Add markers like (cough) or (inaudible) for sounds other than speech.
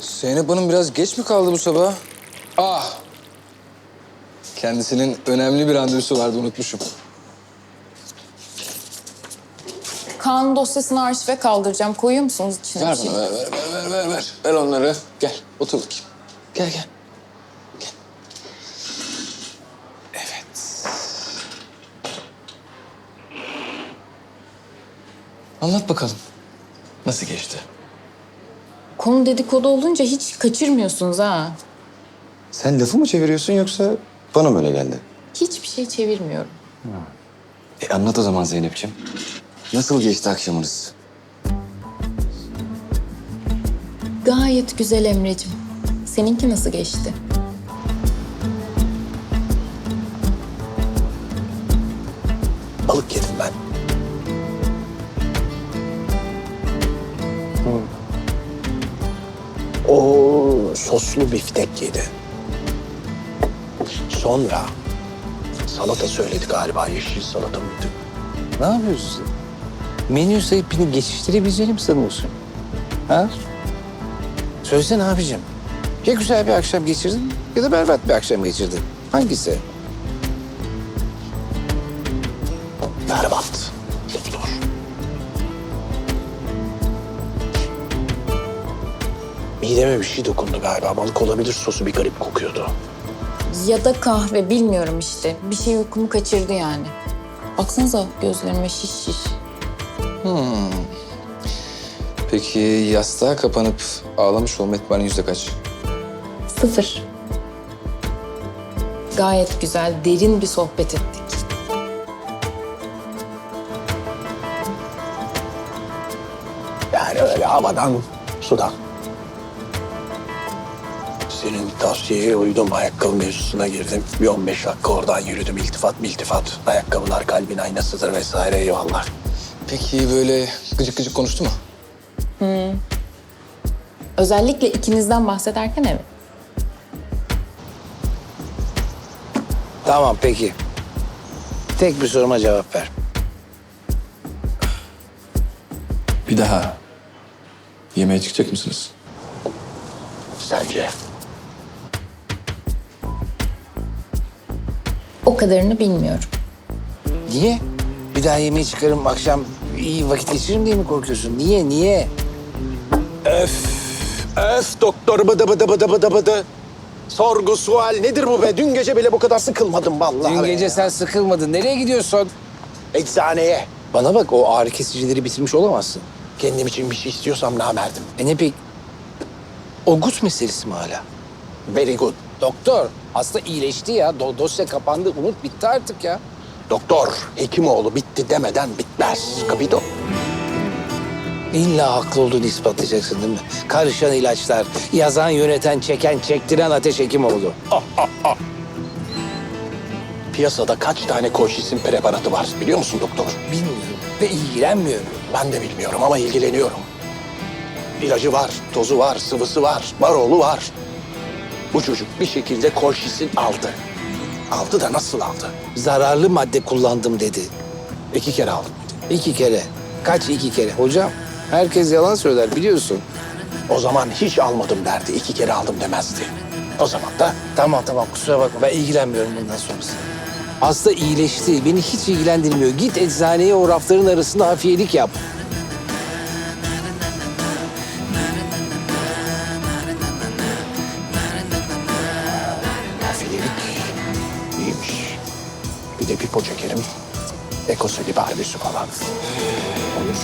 Zeynep Hanım biraz geç mi kaldı bu sabah? Ah! Kendisinin önemli bir randevusu vardı unutmuşum. Kaan dosyasını arşive kaldıracağım. Koyuyor musunuz içine? Ver bir şey? bana ver, ver, ver, ver, ver, ver. Ver onları. Gel, otur bakayım. Gel, gel. Gel. Evet. Anlat bakalım. Nasıl geçti? Konu dedikodu olunca hiç kaçırmıyorsunuz ha. Sen lafı mı çeviriyorsun yoksa bana mı öyle geldi? Hiçbir şey çevirmiyorum. E anlat o zaman Zeynep'ciğim. Nasıl geçti akşamınız? Gayet güzel Emre'cim. Seninki nasıl geçti? Balık yedim ben. Soslu biftek yedi. Sonra salata söyledi galiba. Yeşil salata mıydı? Ne yapıyorsun sen? Menü sayıp beni geçiştirebileceğini mi sanıyorsun? Ha? Söylesene abicim. Ya güzel bir akşam geçirdin ya da berbat bir akşam geçirdin. Hangisi? Mideme bir şey dokundu galiba. Balık olabilir sosu bir garip kokuyordu. Ya da kahve bilmiyorum işte. Bir şey uykumu kaçırdı yani. Baksanıza gözlerime şiş şiş. Peki yastığa kapanıp ağlamış olma ihtimali yüzde kaç? Sıfır. Gayet güzel, derin bir sohbet ettik. Yani öyle havadan, sudan. Senin tavsiyeye uydum. Ayakkabı mevzusuna girdim. Bir 15 dakika oradan yürüdüm. İltifat miltifat. Ayakkabılar kalbin aynasıdır vesaire eyvallah. Peki böyle gıcık gıcık konuştu mu? Özellikle ikinizden bahsederken evet. Tamam peki. Tek bir soruma cevap ver. Bir daha. Yemeğe çıkacak mısınız? Sence? O kadarını bilmiyorum. Niye? Bir daha yemeğe çıkarım akşam iyi vakit geçiririm diye mi korkuyorsun? Niye, niye? Öf doktor bıdı bıdı bıdı bıdı bıdı. Sorgu sual nedir bu be? Dün gece bile bu kadar sıkılmadım vallahi. Dün be gece ya. sen sıkılmadın. Nereye gidiyorsun? Eczaneye. Bana bak o ağrı kesicileri bitirmiş olamazsın. Kendim için bir şey istiyorsam namerdim. E ne pek? O gut meselesi mi hala? Very good. Doktor, hasta iyileşti ya. Do- dosya kapandı. Umut bitti artık ya. Doktor, Hekimoğlu bitti demeden bitmez. Kapito. İlla haklı olduğunu ispatlayacaksın değil mi? Karışan ilaçlar, yazan, yöneten, çeken, çektiren ateş hekim oldu. (laughs) Piyasada kaç tane koşisin preparatı var biliyor musun doktor? Bilmiyorum ve ilgilenmiyorum. Ben de bilmiyorum ama ilgileniyorum. İlacı var, tozu var, sıvısı var, baroğlu var. Bu çocuk bir şekilde koşisin aldı. Aldı da nasıl aldı? Zararlı madde kullandım dedi. İki kere aldım. İki kere. Kaç iki kere? Hocam, herkes yalan söyler biliyorsun. O zaman hiç almadım derdi. iki kere aldım demezdi. O zaman da Tamam tamam kusura bakma ben ilgilenmiyorum bundan sonrası. Hasta iyileşti. Beni hiç ilgilendirmiyor. Git eczaneye o rafların arasında hafiyelik yap. De pipo çekerim. Ekoseli barbüsü falan. Olur.